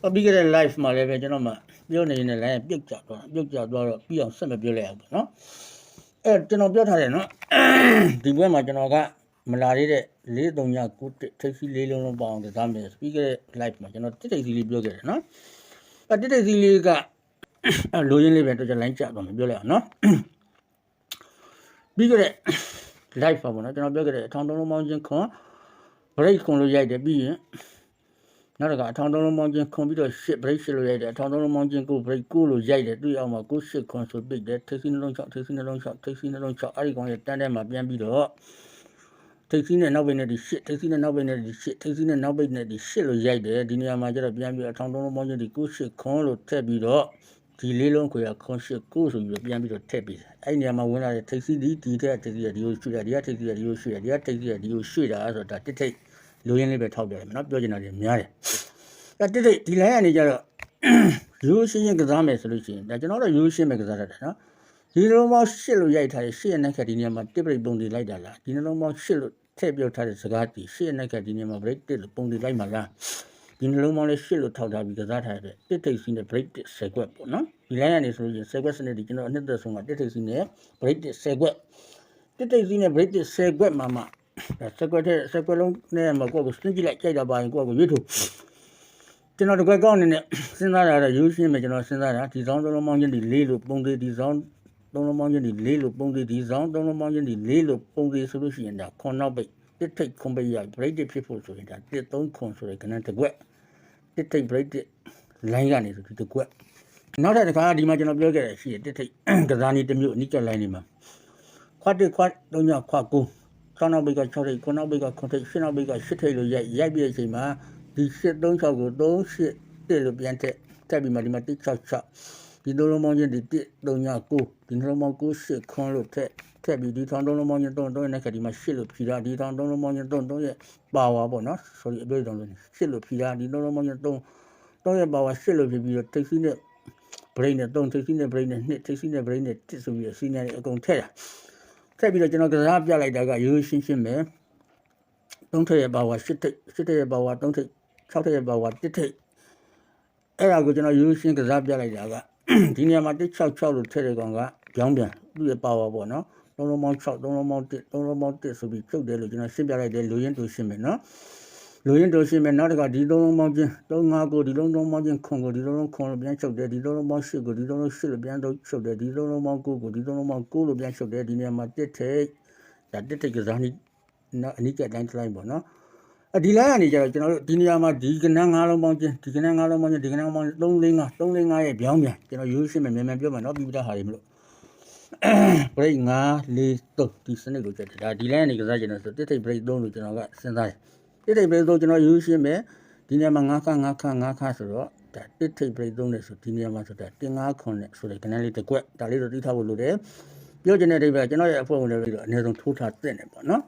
ဟောပြီးခဲ့တဲ့ live မှာလည်းပဲကျွန်တော်မှပြောနေရင်လည်း line ပြုတ်ကျသွားပြုတ်ကျသွားတော့ပြီးအောင်ဆက်မပြောလိုက်အောင်ပေါ့နော်အဲကျွန်တော်ပြောထားတယ်နော်ဒီဘက်မှာကျွန်တော်ကမလာသေးတဲ့4396ထိပ်စီလေးလုံးလုံးပေါအောင်ကစားမယ်ပြီးခဲ့တဲ့ live မှာကျွန်တော်တစ်ထိပ်စီလေးပြောခဲ့တယ်နော်အဲတစ်ထိပ်စီလေးကအဲလိုရင်းလေးပဲတော့ကျွန်တော် line ကျသွားမယ်ပြောလိုက်အောင်နော်ပြီးခဲ့တဲ့ live ပါပေါ့နော်ကျွန်တော်ပြောခဲ့တဲ့အထောင်သုံးလုံးပေါင်းချင်းခွန် break ခွန်လို့ရိုက်တယ်ပြီးရင် နောက်တစ်ခါအထောင်သုံးလုံးပေါင်းချင်းခွန်ပြီးတော့ shit break ရှစ်လို့ရိုက်တယ်အထောင်သုံးလုံးပေါင်းချင်းကို break ကိုလို့ရိုက်တယ်တွေ့အောင်မှာကို shit ခွန်ဆိုပိတ်တယ်ထိပ်စီးနှလုံး6ထိပ်စီးနှလုံး6ထိပ်စီးနှလုံး6အဲ့ဒီကောင်ရဲ့တန်းထဲမှာပြန်ပြီးတော့ထိပ်စီးနဲ့နောက်ပိတ်နဲ့ဒီ shit ထိပ်စီးနဲ့နောက်ပိတ်နဲ့ဒီ shit ထိပ်စီးနဲ့နောက်ပိတ်နဲ့ဒီ shit လို့ရိုက်တယ်ဒီနေရာမှာကျတော့ပြန်ပြီးအထောင်သုံးလုံးပေါင်းချင်းဒီကို shit ခွန်လို့ထည့်ပြီးတော့ဒီလေးလုံးကိုရခွန် shit ကိုဆိုပြီးတော့ပြန်ပြီးတော့ထည့်ပြီးတယ်အဲ့ဒီနေရာမှာဝင်လာတဲ့ထိပ်စီးဒီဒီတဲ့ထိပ်စီးကဒီကိုရွှေ့တာဒီကထိပ်စီးကဒီကိုရွှေ့တာဒီကထိပ်စီးကဒီကိုရွှေ့တာဆိုတော့ဒါတစ်ထိပ် လိုရင်းလေးပဲထောက်ပြတယ်မယ်နော်ပြောချင်တာတွေများတယ်အဲတိတိဒီ line ကနေကြတော့ရိုးရှင်းရှင်းကစားမယ်ဆိုလို့ရှိရင်ဒါကျွန်တော်တို့ရိုးရှင်းပဲကစားတတ်တယ်နော်ဒီနှလုံးပေါင်းရှစ်လို့ရိုက်ထားတဲ့ရှစ်ရဲ့နှက်ခတ်ဒီနေရာမှာတစ်ပရိတ်ပုံတွေလိုက်တာလားဒီနှလုံးပေါင်းရှစ်လို့ထည့်ပြောထားတဲ့စကားတီရှစ်ရဲ့နှက်ခတ်ဒီနေရာမှာ break တစ်လို့ပုံတွေလိုက်မှာလားဒီနှလုံးပေါင်းလေးရှစ်လို့ထောက်ထားပြီးကစားထားတဲ့တစ်ထိပ်စီးနဲ့ break တစ်ဆယ်ကွက်ပေါ့နော်ဒီ line ကနေဆိုလို့ရှိရင်ဆယ်ကွက်စနစ်ဒီကျွန်တော်အနှစ်သက်ဆုံးကတစ်ထိပ်စီးနဲ့ break တစ်ဆယ်ကွက်တစ်ထိပ်စီးနဲ့ break တစ်ဆယ်ကွက်မှာမှ ဒါဆယ်ကွက်တဲ့ဆယ်ကွက်လုံးနဲ့မှာကိုယ့်ကိုစတင်ကြည့်လိုက်ကြိုက်တာပါရင်ကိုယ့်ကိုရွေးထုတ်ကျွန်တော်တကွက်ကောင်းနေနဲ့စဉ်းစားတာတော့ရိုးရှင်းမယ်ကျွန်တော်စဉ်းစားတာဒီဆောင်သုံးလုံးပေါင်းချင်းဒီလေးလို့ပုံသေးဒီဆောင်သုံးလုံးပေါင်းချင်းဒီလေးလို့ပုံသေးဒီဆောင်သုံးလုံးပေါင်းချင်းဒီလေးလို့ပုံသေးဆိုလို့ရှိရင်ဒါခွန်နောက်ပိတ်တစ်ထိတ်ခွန်ပိတ်ရ break တစ်ဖြစ်ဖို့ဆိုရင်ဒါတစ်သုံးခွန်ဆိုတဲ့ကဏ္ဍတစ်ကွက်တစ်ထိတ် break တစ် line ကနေဆိုဒီတစ်ကွက်နောက်တစ်ခါဒီမှာကျွန်တော်ပြောခဲ့တယ်ရှိတယ်တစ်ထိတ်ကစားနေတစ်မျိုးအနိက line နေမှာခွတ်တစ်ခွတ်သုံးညခွတ်ကို ဆောင်းနောက်ပိတ်က6ထိတ်ခွန်နောက်ပိတ်ကခွန်ထိတ်ရှင်းနောက်ပိတ်က8ထိတ်လို့ရိုက်ရိုက်ပြတဲ့အချိန်မှာဒီ836ကို38တက်လို့ပြန်တက်တက်ပြီးမှဒီမှာ166ဒီလုံးလုံးပေါင်းချင်းဒီ139ဒီလုံးပေါင်း98ခွန်းလို့ထက်ထက်ပြီးဒီထောင်လုံးလုံးပေါင်းချင်း3 3ရဲ့နဲ့ခက်ဒီမှာ8လို့ဖြီတာဒီထောင်လုံးလုံးပေါင်းချင်း3 3ရဲ့ပါဝါပေါ့နော် sorry အတွေ့အကြုံလို့8လို့ဖြီတာဒီလုံးလုံးပေါင်းချင်း3 3ရဲ့ပါဝါ8လို့ဖြီပြီးတော့ထိပ်စီးနဲ့ brain နဲ့3ထိပ်စီးနဲ့ brain နဲ့2ထိပ်စီးနဲ့ brain နဲ့1ဆိုပြီးတော့စီးနေတယ်အကုန်ထက်တာ ထက်ပြီးတော့ကျွန်တော်ကစားပြလိုက်တာကရိုးရှင်းရှင်းပဲ3ထက်ရဲ့ပါဝါ8ထိပ်8ထက်ရဲ့ပါဝါ3ထိပ်6ထက်ရဲ့ပါဝါ1ထိပ်အဲ့ဒါကိုကျွန်တော်ရိုးရှင်းကစားပြလိုက်တာကဒီနေရာမှာ166လို့ထည့်တဲ့ကောင်ကကြောင်းပြန်သူ့ရဲ့ပါဝါပေါ့နော်3လုံးပေါင်း6 3လုံးပေါင်း1 3လုံးပေါင်း1ဆိုပြီးဖြုတ်တယ်လို့ကျွန်တော်ရှင်းပြလိုက်တယ်လူရင်းတူရှင်းမယ်နော် လူရင်းတူရှင်းမယ်နောက်တစ်ခါဒီ3လုံးပေါင်းချင်း3 5ကိုဒီလုံးလုံးပေါင်းချင်းခွန်ကိုဒီလုံးလုံးခွန်လို့ပြန်ချုပ်တယ်ဒီလုံးလုံးပေါင်း8ကိုဒီလုံးလုံး8လို့ပြန်တော့ချုပ်တယ်ဒီလုံးလုံးပေါင်း9ကိုဒီလုံးလုံးပေါင်း9လို့ပြန်ချုပ်တယ်ဒီနေရာမှာ1ထိပ်ဒါ1ထိပ်ကစားနည်းနော်အနိကတိုင်းတိုင်းပေါ့နော်အဒီလိုင်းကနေကြတော့ကျွန်တော်တို့ဒီနေရာမှာဒီကနန်း၅လုံးပေါင်းချင်းဒီကနန်း၅လုံးပေါင်းချင်းဒီကနန်းပေါင်း3 4 5 3 4 5ရဲ့ပြောင်းပြန်ကျွန်တော်ရိုးရှင်းမယ်မြန်မြန်ပြောမယ်နော်ပြီးပြတာဟာတွေမလို့ break 5 4 3ဒီစနစ်ကိုကြက်တယ်ဒါဒီလိုင်းကနေကစားကျင်တော့ဆိုတစ်ထိပ် break 3လို့ကျွန်တော်ကစဉ်းစားတယ် တစ်ထိပ် break 3ကျွန်တော်ရိုးရှင်းမယ်ဒီနေရာမှာ5ခန်း5ခန်း5ခန်းဆိုတော့ဒါတစ်ထိပ် break 3နဲ့ဆိုဒီနေရာမှာဆိုတာတင်5ခွန်နဲ့ဆိုတဲ့ကနန်းလေးတစ်ကွက်ဒါလေးတော့တိထားဖို့လိုတယ်ပြောချင်တဲ့အိဗယ်ကျွန်တော်ရဲ့အဖွဲ့ဝင်တွေပြီးတော့အနည်းဆုံးထိုးထားတဲ့နေပေါ့နော်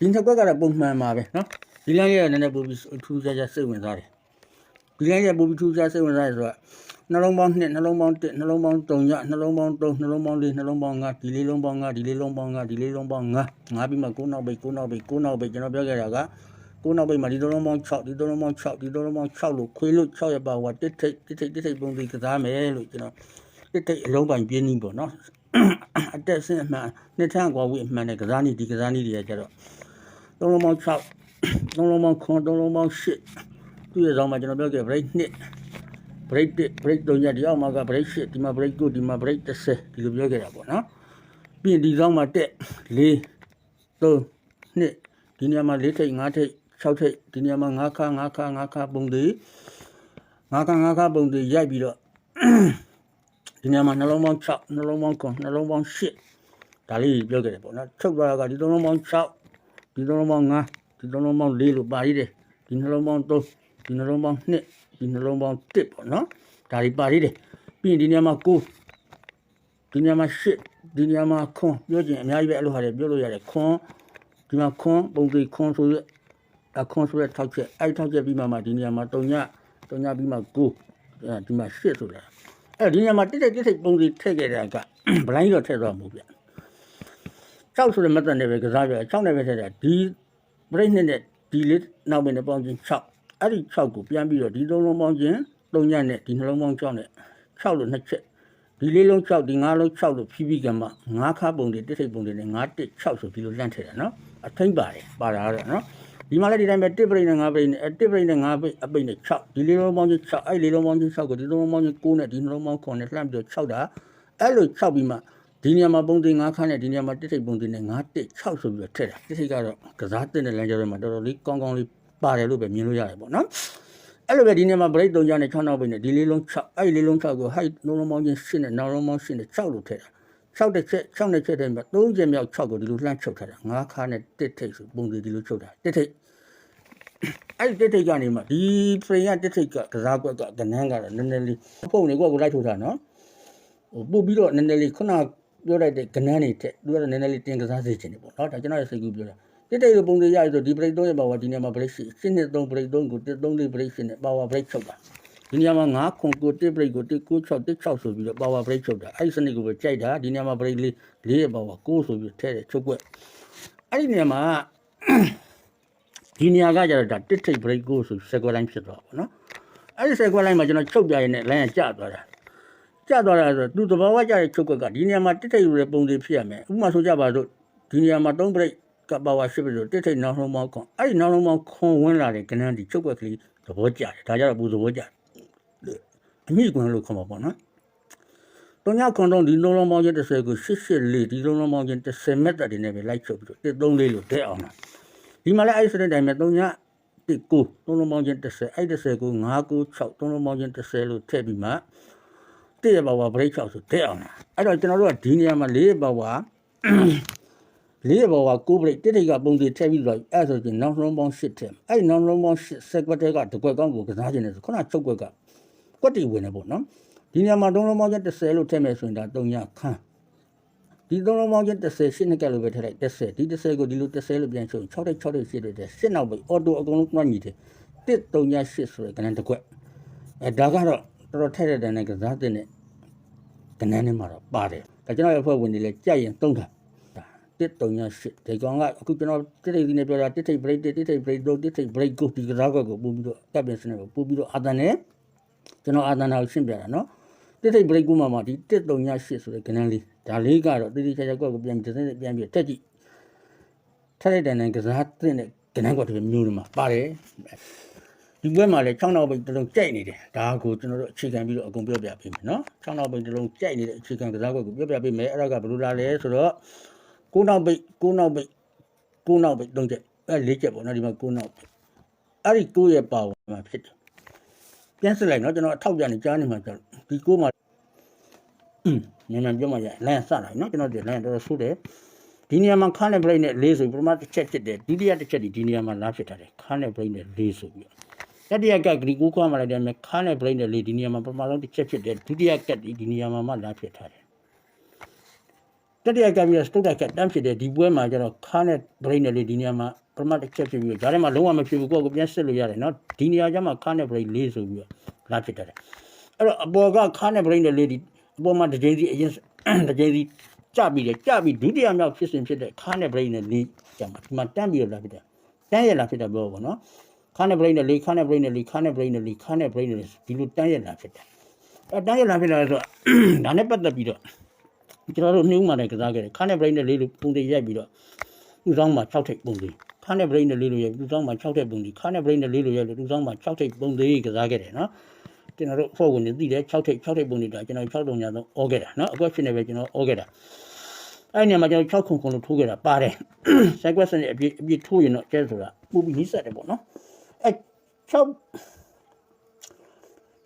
ဒီနှစ်ကွက်ကတော့ပုံမှန်ပါပဲနော်ဒီလိုင်းရဲ့နည်းနည်းပို့ပြီးထူးခြားခြားစိတ်ဝင်စားတယ်ဒီလိုင်းရဲ့ပို့ပြီးထူးခြားစိတ်ဝင်စားတယ်ဆိုတော့နှလုံးပေါင်း2နှလုံးပေါင်း1နှလုံးပေါင်း3ညနှလုံးပေါင်း3နှလုံးပေါင်း4နှလုံးပေါင်း5ဒီလေးလုံးပေါင်း5ဒီလေးလုံးပေါင်း5ဒီလေးလုံးပေါင်း5 5ပြီးမှ9နောက်ပိတ်9နောက်ပိတ်9နောက်ပိတ်ကျွန်တော်ပြောခဲ့တာက 9နောက်ပိတ်မှာဒီလုံးပေါင်း6ဒီလုံးပေါင်း6ဒီလုံးပေါင်း6လို့ခွေးလို့6ရပါဟိုတစ်ထိတ်တစ်ထိတ်တစ်ထိတ်ပုံစံကစားမယ်လို့ကျွန်တော်တစ်ထိတ်အလုံးပိုင်ပြင်းနေပေါ့နော်အတက်ဆင်းအမှန်နှစ်ထန်းကွာဝေးအမှန်နဲ့ကစားနေဒီကစားနေတွေကကြတော့လုံးပေါင်း6သုံးလုံးပေါင်းခွန်သုံးလုံးပေါင်းရှစ်သူ့ရဲ့ဆောင်မှာကျွန်တော်ပြောခဲ့ break 2 break 1 break 3ညဒီအောက်မှာက break 8ဒီမှာ break 9ဒီမှာ break 10ဒီလိုပြောခဲ့တာပေါ့နော်ပြီးရင်ဒီဆောင်မှာတက်4 3 2ဒီနေရာမှာ4ထိပ်5ထိပ် 6ထိပ်ဒီနေရာမှာ5ခါ5ခါ5ခါပုံသေး5ခါ5ခါပုံသေးရိုက်ပြီးတော့ဒီနေရာမှာနှလုံးပေါင်း6နှလုံးပေါင်း9နှလုံးပေါင်း8ဒါလေးပြောခဲ့တယ်ပေါ့နော်ချုပ်သွားတာကဒီနှလုံးပေါင်း6ဒီနှလုံးပေါင်း5ဒီနှလုံးပေါင်း4လို့ပါရည်တယ်ဒီနှလုံးပေါင်း3ဒီနှလုံးပေါင်း2ဒီနှလုံးပေါင်း1ပေါ့နော်ဒါတွေပါရည်တယ်ပြီးရင်ဒီနေရာမှာ9ဒီနေရာမှာ8ဒီနေရာမှာခွန်ပြောချင်အများကြီးပဲအဲ့လိုဟာတွေပြောလို့ရတယ်ခွန်ဒီမှာခွန်ပုံသေးခွန်ဆိုရ အခွန်ဆိုရထောက်ချက်အဲ့ထောက်ချက်ပြီးမှမှဒီနေရာမှာ3ည3ညပြီးမှ9အဲဒီမှာ8ဆိုတာအဲ့ဒီနေရာမှာတိတိတိတိပုံသေးထည့်ခဲ့တာကဗလိုင်းတော့ထည့်သွားမှုဗျ6ဆိုတဲ့မသက်နဲ့ပဲကစားပြ6နဲ့ပဲထည့်တာဒီ break နဲ့နဲ့ဒီလေးနောက်မင်းနဲ့ပေါင်းချင်း6အဲ့ဒီ6ကိုပြန်ပြီးတော့ဒီသုံးလုံးပေါင်းချင်း3ညနဲ့ဒီနှလုံးပေါင်း6နဲ့6လို့နှစ်ချက်ဒီလေးလုံး6ဒီ5လုံး6လို့ဖြည်းဖြည်းကမှ5ခါပုံတွေတစ်ထိပ်ပုံတွေနဲ့5 1 6ဆိုဒီလိုလန့်ထည့်တာနော်အထိမ့်ပါတယ်ပါတာတော့နော် ဒီမှာလည်းဒီတိုင်းပဲတစ်ပရိတ်နဲ့5ပရိတ်နဲ့တစ်ပရိတ်နဲ့5ပိတ်အပိတ်နဲ့6ဒီလေးလုံးပေါင်းချင်း6အဲ့လေးလုံးပေါင်းချင်း6ကိုဒီလုံးပေါင်းချင်း9နဲ့ဒီနှလုံးပေါင်း9နဲ့လှမ်းပြီးတော့6တာအဲ့လို6ပြီးမှဒီနေရာမှာပုံသေး5ခါနဲ့ဒီနေရာမှာတစ်ထိပ်ပုံသေးနဲ့5 1 6ဆိုပြီးတော့ထည့်တာတစ်ထိပ်ကတော့ကစားတဲ့လမ်းကြောတွေမှာတော်တော်လေးကောင်းကောင်းလေးပါတယ်လို့ပဲမြင်လို့ရတယ်ပေါ့နော်အဲ့လိုပဲဒီနေ့မှာ break 3ကြနဲ့6နောက်ပိတ်နဲ့ဒီလေးလုံး6အဲ့ဒီလေးလုံး6ကို height လုံးလုံးပေါင်းချင်း8နဲ့နောက်လုံးပေါင်း8နဲ့6လို့ထည့်တာ 6တစ်ချက်6နဲ့ချက်တဲ့မှာ3ချက်မြောက်6ကိုဒီလိုလှမ်းချုပ်ထားတာ9ခါနဲ့တစ်ထိပ်ဆိုပုံစံဒီလိုချုပ်တာတစ်ထိပ်အဲ့ဒီတစ်ထိပ်ကနေမှဒီ frame ကတစ်ထိပ်ကကစားကွက်ကကနန်းကတော့နည်းနည်းလေးပုံနေကွက်ကိုလိုက်ထုတ်တာနော်ဟိုပို့ပြီးတော့နည်းနည်းလေးခုနပြောလိုက်တဲ့ကနန်းတွေတက်သူကတော့နည်းနည်းလေးတင်ကစားစေချင်တယ်ပေါ့နော်ဒါကျွန်တော်ရဲ့စိတ်ကူးပြောတာတစ်တိတ်လိုပုံစံရရဆိုဒီ break 3ရဲ့ power ဒီနေရာမှာ break ရှိရှင်းနှစ်3 break 3ကိုတစ်3လေး break ရှင်းနဲ့ power break ချုပ်တာ ဒီနေရာမှာ9ခွန်ကိုတစ် break ကိုတစ်9 6တစ်6ဆိုပြီးတော့ power break ချုပ်တာအဲ့ဒီစနစ်ကိုပဲကြိုက်တာဒီနေရာမှာ break လေး4ရဲ့ power 9ဆိုပြီးထဲတယ်ချုပ်ွက်အဲ့ဒီနေရာမှာဒီနေရာကကျတော့ဒါတစ်ထိပ် break 9ဆို circle line ဖြစ်သွားပါဘောနော်အဲ့ဒီ circle line မှာကျွန်တော်ချုပ်ပြရင်လည်း line ကကျသွားတာကျသွားတာဆိုတော့သူသဘာဝကျတဲ့ချုပ်ွက်ကဒီနေရာမှာတစ်ထိပ်လိုတဲ့ပုံစံဖြစ်ရမယ်ဥပမာဆိုကြပါစို့ဒီနေရာမှာ3 break ကပါဝါရှိပြီဆိုတစ်ထိတ်နောက်ဆုံးမောင်းခွန်အဲ့ဒီနောက်ဆုံးမောင်းခွန်ဝင်လာတဲ့ကနန်းဒီချုပ်ွက်ကလေးသဘောကျတယ်ဒါကြတော့ပူသဘောကျတယ် အမိကွန်းလို့ခေါ်မှာပေါ့နော်တုံညခွန်တော့ဒီလုံးလုံးမောင်းချင်း30ကို884ဒီလုံးလုံးမောင်းချင်း30မက်တာဒီနဲ့ပဲလိုက်ချုပ်ပြီးတော့134လို့တဲ့အောင်လားဒီမှာလည်းအဲ့ဒီစတဲ့တိုင်းမှာတုံညတစ်ကိုသုံးလုံးမောင်းချင်း30အဲ့30ကို996သုံးလုံးမောင်းချင်း30လို့ထည့်ပြီးမှတည့်ရပါဝါ break 6ဆိုတဲ့အောင်လားအဲ့တော့ကျွန်တော်တို့ကဒီနေရာမှာ၄ပါဝါလေးဘောကကိုဘရိတ်တိတိကပုံစီထည့်ပြီးတော့အဲ့ဆိုရင်နောက်ဆုံးပေါင်း8ထည့်အဲ့နောက်ဆုံးပေါင်း8ဆက်ကွက်တဲ့ကတကွက်ကောင်းကိုကစားခြင်းနဲ့ဆိုခုနချုပ်ကွက်က ကွက်တီဝင်နေပေါ့နော်ဒီညမှာသုံးလုံးပေါင်း30လို့ထည့်မယ်ဆိုရင်ဒါ3ညခန်းဒီသုံးလုံးပေါင်း30ရှင်းနှစ်ကက်လို့ပဲထည့်လိုက်30ဒီ30ကိုဒီလို30လို့ပြန်ချုပ်6တဲ့6တဲ့8တဲ့ရှင်းနောက်ပဲအော်တိုအကုန်လုံးကွက်ညီတယ်1 3ည8ဆိုရယ်ကနန်းတကွက်အဲဒါကတော့တော်တော်ထည့်တဲ့တန်းနဲ့ကစားတဲ့နဲ့ကနန်းထဲမှာတော့ပါတယ်ဒါကျွန်တော်ရဲ့အဖွဲ့ဝင်တွေလည်းကြိုက်ရင်သုံးတာ138ဒီကောင်ကအခုကျွန်တော်တစ်ထိပ်ဒီနဲ့ပြောတာတစ်ထိပ် break တစ်ထိပ် break တော့တစ်ထိပ် break ကိုဒီကစားကွက်ကိုပို့ပြီးတော့တပ်ပြင်စနစ်ကိုပို့ပြီးတော့အာတန်နဲ့ ကျွန်တော်အာတန်နာကိုရှင်းပြတာနော်တစ်ထိပ် break ကိုမှမှဒီ138ဆိုတဲ့ကဏ္ဍလေးဒါလေးကတော့တိတိကျကျကွက်ကိုပြန်ပြန်ပြန်ပြီးတက်ကြည့်ထက်လိုက်တဲ့နိုင်ကစားတဲ့နဲ့ကဏ္ဍကွက်တွေမျိုးတွေမှာပါတယ်ဒီဘက်မှာလည်း6နောက်ပိတ်တစ်လုံးကြိုက်နေတယ်ဒါကိုကျွန်တော်တို့အခြေခံပြီးတော့အကုန်ပြောပြပေးမယ်နော်6နောက်ပိတ်တစ်လုံးကြိုက်နေတဲ့အခြေခံကစားကွက်ကိုပြောပြပေးမယ်အဲ့ဒါကဘယ်လိုလာလဲဆိုတော့ကိုးနောက်ပိတ်ကိုးနောက်ပိတ်ကိုးနောက်ပိတ်သုံးချက်အဲလေးချက်ပေါ့နော်ဒီမှာကိုးနောက်ပိတ်အဲ့ဒီကိုးရဲ့ပါဝင်မှာဖြစ်တယ် ပြန်စစ်လိုက်နော်ကျွန်တော်အထောက်ပြန်နေကြားနေမှာကျတော့ဒီကိုးမှာอืมနည်းနည်းပြောမှရလမ်းစလိုက်နော်ကျွန်တော်ဒီလမ်းတော်တော်ဆိုးတယ်ဒီနေရာမှာခန်းနဲ့ break နဲ့လေးဆိုပြီးပထမတစ်ချက်ဖြစ်တယ်ဒုတိယတစ်ချက်ဒီဒီနေရာမှာလာဖြစ်ထားတယ်ခန်းနဲ့ break နဲ့လေးဆိုပြီးတတိယကဂရီကိုခွာမှလိုက်တယ်မြခန်းနဲ့ break နဲ့လေးဒီနေရာမှာပထမဆုံးတစ်ချက်ဖြစ်တယ်ဒုတိယကဒီဒီနေရာမှာမှလာဖြစ်ထားတယ်တတိယကပြီးတော့စတုတ်တက်ကတန်းဖြစ်တယ်ဒီပွဲမှာကျတော့ခါနဲ့ brain နဲ့လေဒီနေရာမှာ ပထမတစ်ချက်ဖြစ်ပြီးတော့ဒါထဲမှာလုံးဝမဖြစ်ဘူးကိုယ့်ကိုပြန်စစ်လို့ရတယ်နော်ဒီနေရာကျမှခါနဲ့ brain လေးဆိုပြီးတော့လာဖြစ်တယ်အဲ့တော့အပေါ်ကခါနဲ့ brain နဲ့လေဒီအပေါ်မှာတစ်ချိန်စီအရင်တစ်ချိန်စီကြပြီးတယ်ကြပြီးဒုတိယမြောက်ဖြစ်စဉ်ဖြစ်တဲ့ခါနဲ့ brain နဲ့လေးကျမှဒီမှာတန်းပြီးတော့လာဖြစ်တယ်တန်းရလာဖြစ်တယ်ပြောပါနော်ခါနဲ့ brain နဲ့လေးခါနဲ့ brain နဲ့လေးခါနဲ့ brain နဲ့လေးခါနဲ့ brain နဲ့ဒီလိုတန်းရလာဖြစ်တယ်အဲတန်းရလာဖြစ်လာဆိုတော့ဒါနဲ့ပတ်သက်ပြီးတော့ကျွန်တော်တို့နှိုးမှလည်းကစားခဲ့တယ်ခါနဲ့ brain နဲ့လေးလို့ပုံတွေရိုက်ပြီးတော့သူ့ဆောင်မှာ6ထိပ်ပုံတွေ ခါနဲ့ brain နဲ့လေးလို့ရိုက်သူ့ဆောင်မှာ6ထိပ်ပုံတွေခါနဲ့ brain နဲ့လေးလို့ရိုက်လို့သူ့ဆောင်မှာ6ထိပ်ပုံတွေကစားခဲ့တယ်နော်ကျွန်တော်တို့ဖောက်ဝင်နေသိတယ်6ထိပ်6ထိပ်ပုံတွေဒါကျွန်တော်6တုံညာတော့ဩခဲ့တာနော်အခုဖြစ်နေပဲကျွန်တော်ဩခဲ့တာအဲ့ဒီနေရာမှာကျွန်တော်6ခုခုလို့ထိုးခဲ့တာပါတယ် cycle စနစ်အပြည့်အပြည့်ထိုးရင်တော့ကျဲဆိုတာပူပြီးနှိစက်တယ်ပေါ့နော်အဲ့6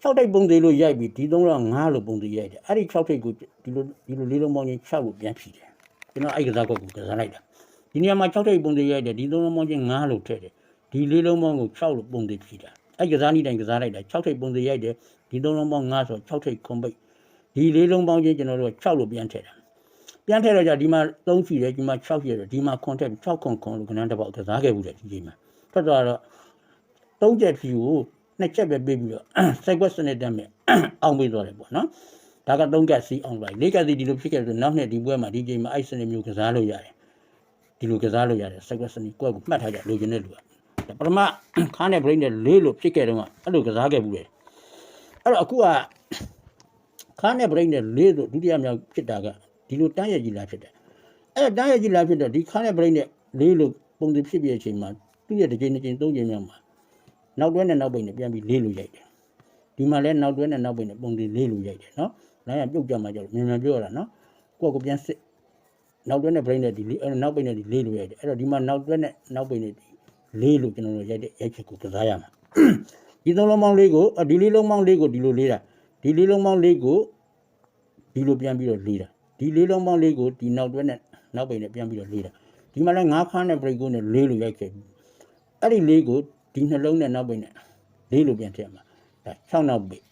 6ထိပ်ပုံသေးလို့ရိုက်ပြီးဒီသုံးတော့9လို့ပုံသေးရိုက်တယ်အဲ့ဒီ6ထိပ်ကိုဒီလိုဒီလိုလေးလုံးပေါင်းချင်း6လို့ပြန်ဖြီးတယ်ကျွန်တော်အဲ့ကစားကွက်ကိုကစားလိုက်တာ ဒီနေရာမှာ6ထိပ်ပုံသေးရိုက်တယ်ဒီသုံးလုံးပေါင်းချင်း9လို့ထည့်တယ်ဒီလေးလုံးပေါင်းကို6လို့ပုံသေးဖြီးတာအဲ့ကစားနည်းတိုင်းကစားလိုက်တာ6ထိပ်ပုံသေးရိုက်တယ်ဒီသုံးလုံးပေါင်း9ဆို6ထိပ်ခွန်ပိတ်ဒီလေးလုံးပေါင်းချင်းကျွန်တော်တို့6လို့ပြန်ထည့်တာပြန်ထည့်တော့じゃဒီမှာ3ဖြီးတယ်ဒီမှာ6ဖြီးတယ်ဒီမှာခွန်ထည့်ပြီး6ခွန်ခွန်လို့ခဏတစ်ပေါက်ကစားခဲ့ဘူးတယ်ဒီချိန်မှာထွက်သွားတော့3ချက်ဖြီးကိုနှစ်ချက်ပဲပေးပြီးတော့ cycle စနစ်တက်မယ်အောင်ပေးသွားတယ်ပေါ့နော်ဒါက3ကက်စီအောင်လိုက်၄ကက်စီဒီလိုဖြစ်ခဲ့ဆိုနောက်နှစ်ဒီပွဲမှာဒီချိန်မှာအဲ့စနစ်မျိုးကစားလို့ရတယ် ဒီလိုကစားလို့ရတယ် cycle စနစ်ကိုယ့်ကိုမှတ်ထားကြလိုချင်တဲ့လူကပထမခါနဲ့ brain နဲ့လေးလို့ဖြစ်ခဲ့တော့အဲ့လိုကစားခဲ့ဘူးလေအဲ့တော့အခုကခါနဲ့ဗရိတ်နဲ့လေးဆိုဒုတိယမြောက်ဖြစ်တာကဒီလိုတန်းရည်ကြီးလာဖြစ်တယ်အဲ့တန်းရည်ကြီးလာဖြစ်တော့ဒီခါနဲ့ဗရိတ်နဲ့လေးလို့ပုံစံဖြစ်ပြီးအချိန်မှာသူ့ရဲ့တစ်ချိန်တစ်ချိန်သုံးချိန်မြောက်မှာနောက်တွဲနဲ့နောက်ပိတ်နဲ့ပြန်ပြီးလေးလို့ရိုက်တယ်ဒီမှာလဲနောက်တွဲနဲ့နောက်ပိတ်နဲ့ပုံစံလေးလို့ရိုက်တယ်နော်လိုင်းကပြုတ်ကြမှာကြောက်မြန်မြန်ပြောရတာနော်ကိုယ့်ကိုပြန်စစ် နောက်တွဲနဲ့ brain နဲ့ဒီလေးအဲ့နောက်ပိတ်နဲ့ဒီလေးလို့ရိုက်တယ်အဲ့တော့ဒီမှာနောက်တွဲနဲ့နောက်ပိတ်နဲ့ဒီလေးလို့ကျွန်တော်တို့ရိုက်တဲ့ရိုက်ချက်ကိုကစားရမှာဒီသုံးလုံးပေါင်းလေးကိုအဒီလေးလုံးပေါင်းလေးကိုဒီလိုလေးတာဒီလေးလုံးပေါင်းလေးကိုဒီလိုပြန်ပြီးတော့လေးတာဒီလေးလုံးပေါင်းလေးကိုဒီနောက်တွဲနဲ့နောက်ပိတ်နဲ့ပြန်ပြီးတော့လေးတာဒီမှာလဲငါးခါနဲ့ break ကိုနဲ့လေးလို့ရိုက်ခဲ့ပြီအဲ့ဒီလေးကိုဒီနှလုံးနဲ့နောက်ပိတ်နဲ့လေးလို့ပြန်ထည့်မှာဒါ6နောက်ပိတ်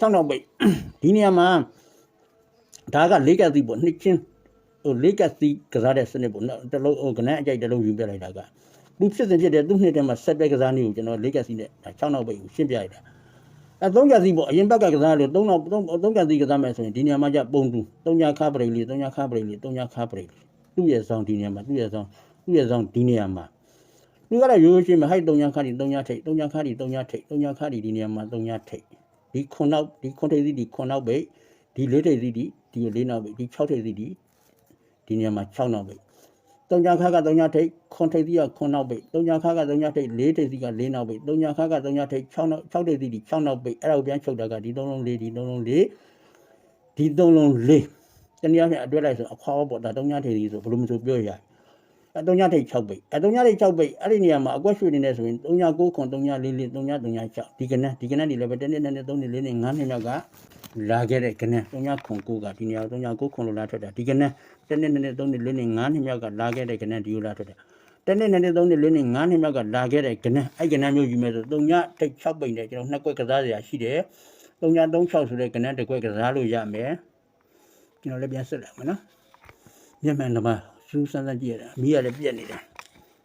6နောက်ပိတ်ဒီနေရာမှာဒါကလေးကပ်သီးပေါ့နှစ်ချင်း ဟိုလေးကပ်သီးကစားတဲ့စနစ်ပေါ့နော်တစ်လုံးဟိုကနန်းအကြိုက်တစ်လုံးယူပြလိုက်တာကသူဖြစ်စဉ်ဖြစ်တဲ့သူ့နှစ်ထဲမှာဆက်တဲ့ကစားနည်းကိုကျွန်တော်လေးကပ်သီးနဲ့ဒါ6နောက်ပိတ်ကိုရှင်းပြလိုက်တာအဲသုံးကြစီပေါ့အရင်ဘက်ကကစားလို့သုံးတော့သုံးသုံးကြစီကစားမယ်ဆိုရင်ဒီနေရာမှာじပုံတူသုံးညခါပရိလေးသုံးညခါပရိလေးသုံးညခါပရိလေးသူ့ရဲ့ဆောင်ဒီနေရာမှာသူ့ရဲ့ဆောင်သူ့ရဲ့ဆောင်ဒီနေရာမှာသူကလည်းရိုးရိုးရှင်းမဟိုက်သုံးညခါဒီသုံးညထိတ်သုံးညခါဒီသုံးညထိတ်သုံးညခါဒီဒီနေရာမှာသုံးညထိတ်ဒီခွန်နောက်ဒီခွန်ထိတ်စီဒီခွန်နောက်ပိတ်ဒီလေးထိတ်စီဒီဒီလေးနောက်ပိတ်ဒီ6ထိတ်စီဒီ ဒီနေရာမှာ6နောက်ပိတ်သုံးညခါကသုံးညထိတ်ခွန်ထိတ်စီကခွန်နောက်ပိတ်သုံးညခါကသုံးညထိတ်လေးထိတ်စီကလေးနောက်ပိတ်သုံးညခါကသုံးညထိတ်6နောက်6ထိတ်စီဒီ6နောက်ပိတ်အဲ့ဒါကိုပြန်ချုပ်တာကဒီသုံးလုံးလေးဒီသုံးလုံးလေးဒီသုံးလုံးလေးတနည်းအားဖြင့်အတွဲလိုက်ဆိုအခွာပေါ့ဒါသုံးညထိတ်စီဆိုဘယ်လိုမှဆိုပြောရအဲသုံးညထိတ်6ပိတ်အဲသုံးညထိတ်6ပိတ်အဲ့ဒီနေရာမှာအကွက်ရွှေနေနေဆိုရင်3ည9ခွန်3ည4 4 3ည3ည6ဒီကနန်းဒီကနန်းဒီလည်းပဲတစ်နှစ်နှစ်နှစ်သုံးနှစ်လေးနှစ်ငါးနှစ်မြောက်က လာခဲ့တဲ့ကနန်း3ညခွန်9ကဒီနေရာ3ည9ခွန်လို့လာထွက်တာဒီကနန်းတစ်နှစ်နှစ်နှစ်သုံးနှစ်လေးနှစ်ငါးနှစ်မြောက်ကလာခဲ့တဲ့ကနန်းဒီလိုလာထွက်တာတနေ့နဲ့သုံးနှစ်လေးနှစ်ငါးနှစ်မြောက်ကလာခဲ့တဲ့ကနန်းအဲ့ကနန်းမျိုးယူမယ်ဆို3ညထိတ်6ပိတ်နဲ့ကျွန်တော်နှစ်ကွက်ကစားစရာရှိတယ်3ည36ဆိုတဲ့ကနန်းတစ်ကွက်ကစားလို့ရမယ်ကျွန်တော်လည်းပြန်ဆက်လိုက်မယ်နော်မျက်မှန်တော့မှစူးစမ်းစမ်းကြည့်ရတာအမီးကလည်းပြက်နေတယ်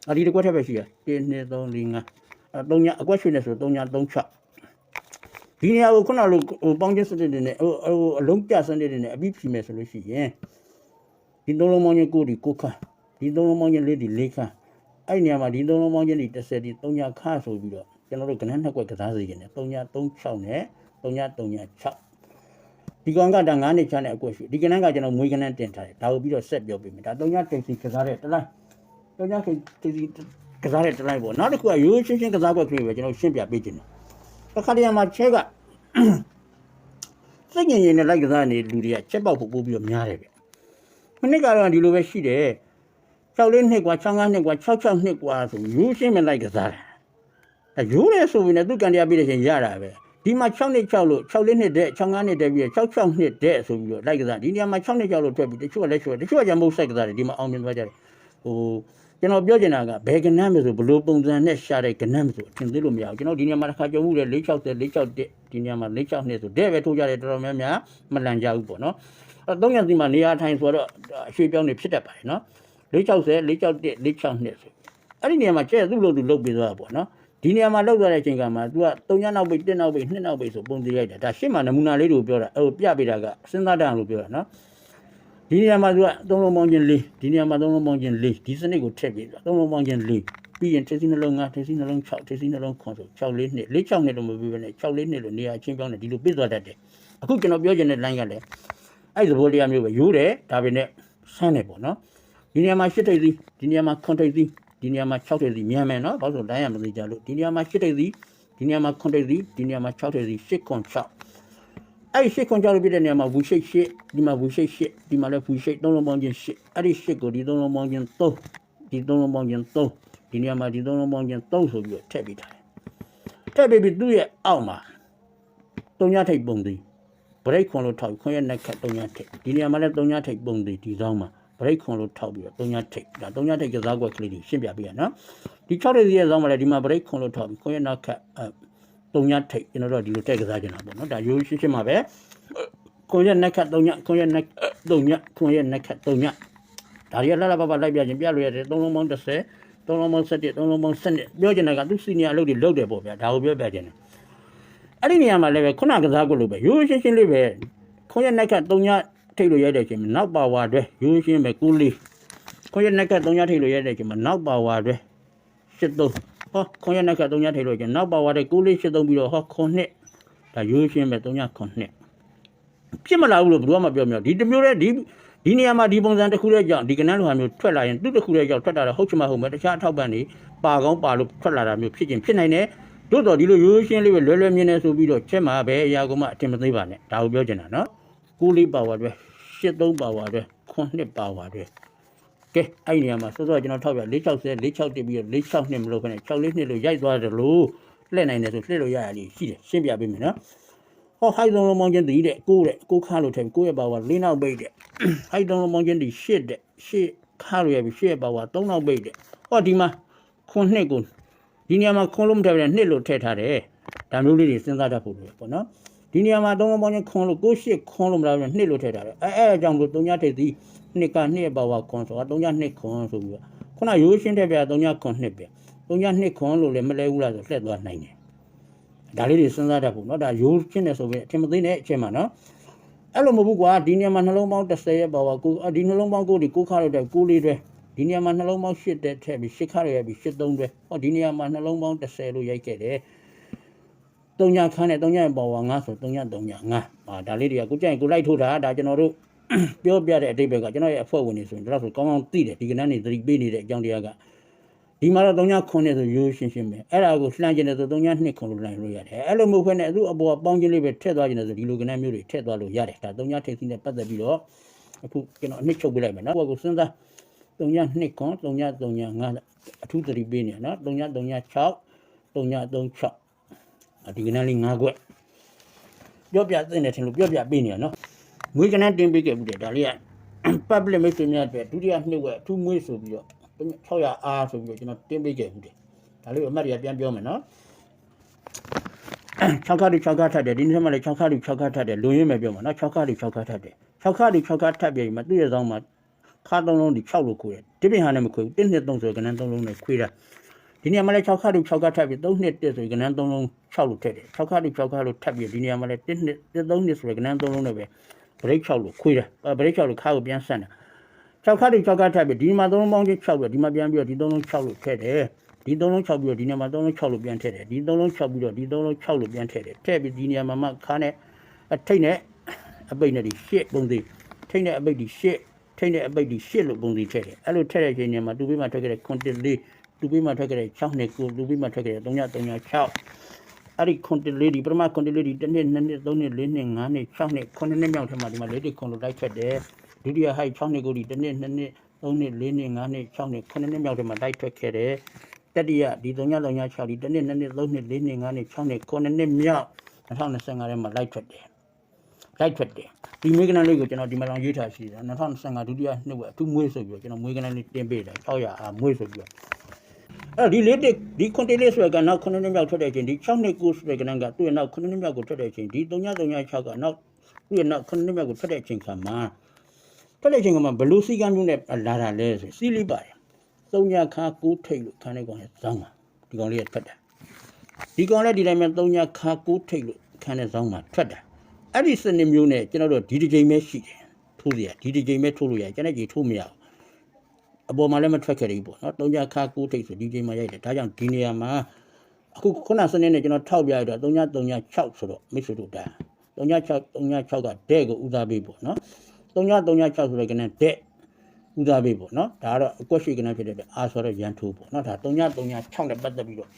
အဒီတစ်ကွက်ထက်ပဲရှိရ1 2 3 4 5အဲ3ညအကွက်ရွှေနေဆို3ည36 ဒီနေရာကိုခုနလိုဟိုပေါင်းချင်းစနစ်တွေနဲ့ဟိုဟိုအလုံးပြစနစ်တွေနဲ့အပြီးဖြီမယ်ဆိုလို့ရှိရင်ဒီသုံးလုံးပေါင်းချင်းကိုဒီကိုခါဒီသုံးလုံးပေါင်းချင်းလေးဒီလေးခါအဲ့ဒီနေရာမှာဒီသုံးလုံးပေါင်းချင်းဒီ30ဒီ3ညခါဆိုပြီးတော့ကျွန်တော်တို့ကနန်းနှစ်ကွက်ကစားစီနေ3ည36နဲ့3ည3ည6ဒီကောင်ကဒါ9နှစ်ချနဲ့အကွက်ရှိဒီကနန်းကကျွန်တော်မွေးကနန်းတင်ထားတယ်ဒါကိုပြီးတော့ဆက်ပြောပေးမယ်ဒါ3ညတိတ်စီကစားတဲ့တလိုက်3ညတိတ်စီကစားတဲ့တလိုက်ပေါ့နောက်တစ်ခုကရိုးရှင်းရှင်းကစားကွက်ကလေးပဲကျွန်တော်ရှင်းပြပေးခြင်းတယ် တစ်ခါတည်းမှာချဲကစိတ်ငြိမ်ငြိမ်နဲ့လိုက်ကစားနေလူတွေကချက်ပေါက်ဖို့ပို့ပြီးတော့များတယ်ဗျမနစ်ကတော့ဒီလိုပဲရှိတယ်6လေးနှစ်กว่า6 5နှစ်กว่า6 6နှစ်กว่าဆိုရိုးရှင်းမဲ့လိုက်ကစားတာအဲရိုးလဲဆိုပြီးねသူကန်တရားပြည့်တဲ့ချိန်ရတာပဲဒီမှာ6နှစ်6လို့6လေးနှစ်တဲ့6 5နှစ်တဲ့ပြီး6 6နှစ်တဲ့ဆိုပြီးတော့လိုက်ကစားဒီနေရာမှာ6နှစ်6လို့ထွက်ပြီးတချို့ကလည်းချို့တချို့ကကြမုတ်ဆက်ကစားတယ်ဒီမှာအောင်မြင်သွားကြတယ်ဟို ကျွန်တော်ပြောချင်တာကဘယ်ကနန်းမဆိုဘလို့ပုံစံနဲ့ရှာတဲ့ကနန်းမဆိုအထင်သေးလို့မရဘူးကျွန်တော်ဒီနေရာမှာတစ်ခါကြုံမှုတယ်460 461ဒီနေရာမှာ46နှစ်ဆိုတဲ့ပဲထိုးကြတယ်တော်တော်များများမလန်ကြဘူးပေါ့နော်အဲသုံးရစီမှာနေရာထိုင်ဆိုတော့အရွှေပြောင်းနေဖြစ်တတ်ပါတယ်နော်460 461 46နှစ်ဆိုအဲ့ဒီနေရာမှာကျဲသူ့လို့သူလုတ်ပြီးသွားတာပေါ့နော်ဒီနေရာမှာလောက်သွားတဲ့အချိန်ကမှ तू က3ညနောက်ပိတ်1နောက်ပိတ်2နောက်ပိတ်ဆိုပုံသေးရိုက်တာဒါရှင်းမှာနမူနာလေးတွေကိုပြောတာဟိုပြပေးတာကစဉ်းစားတတ်လို့ပြောတာနော် ဒီနေရာမှာ तू က3လုံးပေါင်းခြင်း4ဒီနေရာမှာ3လုံးပေါင်းခြင်း4ဒီစနစ်ကိုထည့်ပြီး3လုံးပေါင်းခြင်း4ပြီးရင်ထည့်စီနှလုံး5ထည့်စီနှလုံး6ထည့်စီနှလုံး9ဆို6လေးနှစ်4 6နှစ်လို့မပြီးဘဲနဲ့6လေးနှစ်လို့နေရာချင်းပြောင်းတယ်ဒီလိုပြစ်သွားတတ်တယ်အခုကျွန်တော်ပြောချင်တဲ့ line ကလည်းအဲ့ဒီသဘောတရားမျိုးပဲရိုးတယ်ဒါပေမဲ့ဆန်းတယ်ပေါ့နော်ဒီနေရာမှာ8ထိပ်စီဒီနေရာမှာ9ထိပ်စီဒီနေရာမှာ6ထိပ်စီမြန်မယ်နော်ဘာလို့လဲတိုင်းရမသိကြလို့ဒီနေရာမှာ8ထိပ်စီဒီနေရာမှာ9ထိပ်စီဒီနေရာမှာ6ထိပ်စီ8ခွန်6 အဲ့ဒီ8ခွန်6လို့ပြတဲ့နေရာမှာဝူရှိတ်8ဒီမှာဝူရှိတ်8ဒီမှာလည်းဝူရှိတ်3လုံးပေါင်းခြင်း8အဲ့ဒီ8ကိုဒီ3လုံးပေါင်းခြင်း3ဒီ3လုံးပေါင်းခြင်း3ဒီနေရာမှာဒီ3လုံးပေါင်းခြင်း3ဆိုပြီးတော့ထည့်ပေးထားတယ်ထည့်ပေးပြီးသူ့ရဲ့အောက်မှာ3ညထိပ်ပုံသေး break ခွန်လို့ထောက်ခွန်ရဲ့ neck 3ညထိပ်ဒီနေရာမှာလည်း3ညထိပ်ပုံသေးဒီဆောင်မှာ break ခွန်လို့ထောက်ပြီးတော့3ညထိပ်ဒါ3ညထိပ်ကစားကွက်ကလေးတွေရှင်းပြပေးရနော်ဒီ6ရက်စီရဲ့ဆောင်မှာလည်းဒီမှာ break ခွန်လို့ထောက်ပြီးခွန်ရဲ့ neck အဲ 3ညထိပ်ကျွန်တော်တို့ဒီလိုတိုက်ကစားကြတာပေါ့နော်ဒါရိုးရှင်းရှင်းမှာပဲခွန်ရဲ့ neck 3ညခွန်ရဲ့ neck 3ညခွန်ရဲ့ neck 3ညဒါရီလှလှပပလိုက်ပြခြင်းပြလို့ရတယ်3လုံးပေါင်း30 3လုံးပေါင်း7 3လုံးပေါင်း7ပြောချင်တာကသူစီနီယာအလုပ်တွေလုပ်တယ်ပေါ့ဗျာဒါကိုပြောပြချင်တယ်အဲ့ဒီနေရာမှာလည်းပဲခုနကစားကွလို့ပဲရိုးရှင်းရှင်းလေးပဲခွန်ရက်နက်က3ညထိတ်လို့ရိုက်တဲ့အချိန်မှာနောက်ပါဝါတွေရိုးရှင်းပဲကူးလေးခွန်ရက်နက်က3ညထိတ်လို့ရိုက်တဲ့အချိန်မှာနောက်ပါဝါတွေ83 ဟောခွန်ရက်နက်က3ညထိတ်လို့ကျနောက်ပါဝါတွေကူးလေး83ပြီးတော့ဟောခွန်နှစ်ဒါရိုးရှင်းပဲ3ည9နှစ်ဖြစ်မလာဘူးလို့ဘယ်သူမှမပြောမြောက်ဒီတစ်မျိုးတည်းဒီဒီနေရာမှာဒီပုံစံတစ်ခုတည်းကြောင့်ဒီကနန်းလိုဟာမျိုးထွက်လာရင်သူ့တစ်ခုတည်းကြောင့်ထွက်တာတော့ဟုတ်ချင်မှဟုတ်မယ်တခြားအထောက်ပံ့တွေပါကောင်းပါလို့ထွက်လာတာမျိုးဖြစ်ချင်းဖြစ်နိုင်တယ်တို့တော့ဒီလိုရိုးရှင်းလေးပဲလွယ်လွယ်မြင်နေဆိုပြီးတော့ချက်မှာပဲအရာကမှအထင်မသေးပါနဲ့ဒါကိုပြောချင်တာနော်ကိုလေးပါဝါတွေ73ပါဝါတွေ9ပါဝါတွေ ကဲအဲ့ဒီနေရာမှာစောစောကျွန်တော်ထောက်ပြ460 460တက်ပြီးတော့46နှစ်မလို့ခနဲ့6လေးနှစ်လို့ရိုက်သွားတယ်လို့လှည့်နိုင်တယ်ဆိုလှည့်လို့ရရလေးရှိတယ်ရှင်းပြပေးမယ်နော်ဟောဟိုက်သုံးလုံးမောင်းချင်းတည်တဲ့ကိုတဲ့ကိုခါလို့ထည့်ကိုရဲ့ပါဝါ၄နောက်ပိတ်တဲ့ဟိုက်သုံးလုံးမောင်းချင်းတည်ရှစ်တဲ့ရှစ်ခါလို့ရပြီရှစ်ရဲ့ပါဝါ၃နောက်ပိတ်တဲ့ဟောဒီမှာခွန်နှစ်ကိုဒီနေရာမှာခွန်လို့မထည့်ဘူးနှစ်လို့ထည့်ထားတယ်ဒါမျိုးလေးတွေစဉ်းစားတတ်ဖို့လိုပေါ့နော်ဒီနေရာမှာသုံးလုံးမောင်းချင်းခွန်လို့ကိုရှစ်ခွန်လို့မလာဘူးနှစ်လို့ထည့်ထားတယ်အဲအဲအကြောင်းကို၃ညထိပ်သည် နှစ်ကနှစ်ပါဝါခွန်ဆိုတာ3ညနှစ်ခွန်ဆိုပြီးတော့ခုနရိုးရှင်းတဲ့ပြ3ညခွန်နှစ်ပဲ3ညနှစ်ခွန်လို့လည်းမလဲဘူးလားဆိုလှည့်သွားနိုင်တယ်ဒါလေးတွေစဉ်းစားတတ်ဖို့เนาะဒါရိုးရှင်းတယ်ဆိုပြီးအထင်မသိတဲ့အချိန်မှာเนาะအဲ့လိုမဟုတ်ဘူးကွာဒီနေရာမှာနှလုံးပေါင်း30ရဲ့ပါဝါကိုအာဒီနှလုံးပေါင်းကိုဒီကိုခါရတဲ့ကိုလေးတွေဒီနေရာမှာနှလုံးပေါင်း8တဲ့ထည့်ပြီး8ခါရရပြီး83တွေဟောဒီနေရာမှာနှလုံးပေါင်း30လို့ရိုက်ခဲ့တယ်3ညခန်းနဲ့3ညရဲ့ပါဝါ9ဆို3ည3ည9အာဒါလေးတွေကကိုကြိုင်ကိုလိုက်ထိုးတာဒါကျွန်တော်တို့ ပြောပြတဲ့အတိတ်ဘက်ကကျွန်တော်ရဲ့အဖွဲ့ဝင်တွေဆိုရင်ဒါဆိုကောင်းကောင်းသိတယ်ဒီကနေ့နေသတိပေးနေတဲ့အကြောင်းတရားကဒီမှာတော့3ည9နဲ့ဆိုရိုးရှင်းရှင်းပဲအဲ့ဒါကိုလှမ်းကျင်တယ်ဆို3ည2ခွန်လို့နိုင်လို့ရတယ်အဲ့လိုမျိုးခွဲနဲ့အခုအပေါ်ကပေါင်းချင်းလေးပဲထည့်သွားကျင်တယ်ဆိုဒီလိုကနေ့မျိုးတွေထည့်သွားလို့ရတယ်ဒါ3ညထိပ်စီးနဲ့ပတ်သက်ပြီးတော့အခုကျွန်တော်အနှစ်ချုပ်ပေးလိုက်မယ်နော်ဟိုကစဉ်းစား3ည2ခွန်3ည3ည9အထူးသတိပေးနေနော်3ည3ည6 3ည36ဒီကနေ့လေး9ခွက်ပြောပြသိနေတယ်ထင်လို့ပြောပြပေးနေရနော် မွေးကနန်းတင်ပေးခဲ့မှုတယ်ဒါလေးက public မိတ်ဆွေများအတွက်ဒုတိယနှစ်ဝက်အထူးမွေးဆိုပြီးတော့600အားဆိုပြီးတော့ကျွန်တော်တင်ပေးခဲ့မှုတယ်ဒါလေးကိုအမှတ်ရပြန်ပြောမယ်နော်6ခါတူ6ခါထပ်တယ်ဒီနေ့မှလည်း6ခါတူ6ခါထပ်တယ်လွန်ရင်းပဲပြောမှာနော်6ခါတူ6ခါထပ်တယ်6ခါတူ6ခါထပ်ပြီးမှသူ့ရဲ့ဆောင်မှာခါသုံးလုံးဒီ6လို့ခွေတယ်ဒီပြင်ဟာနဲ့မခွေဘူး1နှစ်3ဆိုကနန်း3လုံးနဲ့ခွေတာဒီနေရာမှာလည်း6ခါတူ6ခါထပ်ပြီး3နှစ်1ဆိုကနန်း3လုံး6လို့ထည့်တယ်6ခါတူ6ခါလို့ထပ်ပြီးဒီနေရာမှာလည်း1နှစ်3နှစ်ဆိုကနန်း3လုံးနဲ့ပဲ ဘရိတ်6လို့ခွေးတယ်အဲဘရိတ်6လို့ခါကိုပြန်ဆန့်တယ်6ခါတွေ6ခါထပ်ပြီးဒီမှာ3လုံးပေါင်းချင်း6ပြီးဒီမှာပြန်ပြီးတော့ဒီ3လုံး6လို့ထည့်တယ်ဒီ3လုံး6ပြီးတော့ဒီနေရာမှာ3လုံး6လို့ပြန်ထည့်တယ်ဒီ3လုံး6ပြီးတော့ဒီ3လုံး6လို့ပြန်ထည့်တယ်ထည့်ပြီးဒီနေရာမှာမှခါနဲ့အထိတ်နဲ့အပိတ်နဲ့ဒီရှစ်ပုံသေးထိတ်နဲ့အပိတ်ဒီရှစ်ထိတ်နဲ့အပိတ်ဒီရှစ်လို့ပုံသေးထည့်တယ်အဲ့လိုထည့်တဲ့အချိန်ညမှာတူပေးမှထွက်ခဲ့တဲ့ content လေးတူပေးမှထွက်ခဲ့တဲ့6နှစ်ကိုတူပေးမှထွက်ခဲ့တဲ့3ည3ည6 အဲ့ဒီခွန်တလေးဒီပထမခွန်တလေးဒီတစ်နှစ်နှစ်နှစ်သုံးနှစ်လေးနှစ်ငါးနှစ်၆နှစ်ခုနှစ်နှစ်မြောက်ထဲမှာဒီမှာလေးတစ်ခွန်လို့လိုက်ထွက်တယ်ဒုတိယဟိုက်6နှစ်ကိုဒီတစ်နှစ်နှစ်နှစ်သုံးနှစ်လေးနှစ်ငါးနှစ်၆နှစ်ခုနှစ်နှစ်မြောက်ထဲမှာလိုက်ထွက်ခဲ့တယ်တတိယဒီ3ည3ည6ဒီတစ်နှစ်နှစ်နှစ်သုံးနှစ်လေးနှစ်ငါးနှစ်6နှစ်ခုနှစ်နှစ်မြောက်2025ထဲမှာလိုက်ထွက်တယ်လိုက်ထွက်တယ်ဒီမွေးကနန်းလေးကိုကျွန်တော်ဒီမှာလောင်ရေးထားရှိတယ်2025ဒုတိယနှစ်ဝက်အထူးမွေးဆိုပြီးတော့ကျွန်တော်မွေးကနန်းလေးတင်ပေးတယ်600အားမွေးဆိုပြီးတော့ အဲ့ဒီလေးတစ်ဒီခွန်တေးလေးဆိုတဲ့ကနောက်9နှစ်မြောက်ထွက်တဲ့အချိန်ဒီ6နှစ်ကိုဆိုတဲ့ကနန်းကသူ့ရဲ့နောက်9နှစ်မြောက်ကိုထွက်တဲ့အချိန်ဒီ336ကနောက်သူ့ရဲ့နောက်9နှစ်မြောက်ကိုထွက်တဲ့အချိန်ခါမှာထွက်တဲ့အချိန်ကမှဘလူးစီကမ်းမျိုးနဲ့လာတာလဲဆိုစီလီပါတယ်သုံးညခါကိုထိတ်လို့ခန်းနေကောင်ရဲ့ဇောင်းမှာဒီကောင်လေးကထွက်တာဒီကောင်လည်းဒီတိုင်းမှာသုံးညခါကိုထိတ်လို့ခန်းနေဇောင်းမှာထွက်တာအဲ့ဒီစနစ်မျိုးနဲ့ကျွန်တော်တို့ဒီတစ်ချိန်ပဲရှိတယ်ထိုးစီရဒီတစ်ချိန်ပဲထိုးလို့ရတယ်ကျွန်တော်ကြီးထိုးမရဘူး အပေါ်မှာလည်းမထွက်ခဲ့ဘူးပေါ့နော်တုံးကြခါကိုထိတ်ဆိုဒီချိန်မှာရိုက်တယ်ဒါကြောင့်ဒီနေရာမှာအခုခုနစနေနဲ့ကျွန်တော်ထောက်ပြရတော့တုံးကြတုံးကြ6ဆိုတော့မိတ်ဆွေတို့ဒါတုံးကြ6တုံးကြ6ကဒဲ့ကိုဦးစားပေးပေါ့နော်တုံးကြတုံးကြ6ဆိုတဲ့ကနေ့ဒဲ့ဦးစားပေးပေါ့နော်ဒါကတော့အကွက်ရှိကနေ့ဖြစ်တဲ့အတွက်အာဆိုတော့ရန်ထိုးပေါ့နော်ဒါတုံးကြတုံးကြ6နဲ့ပတ်သက်ပြီးတော့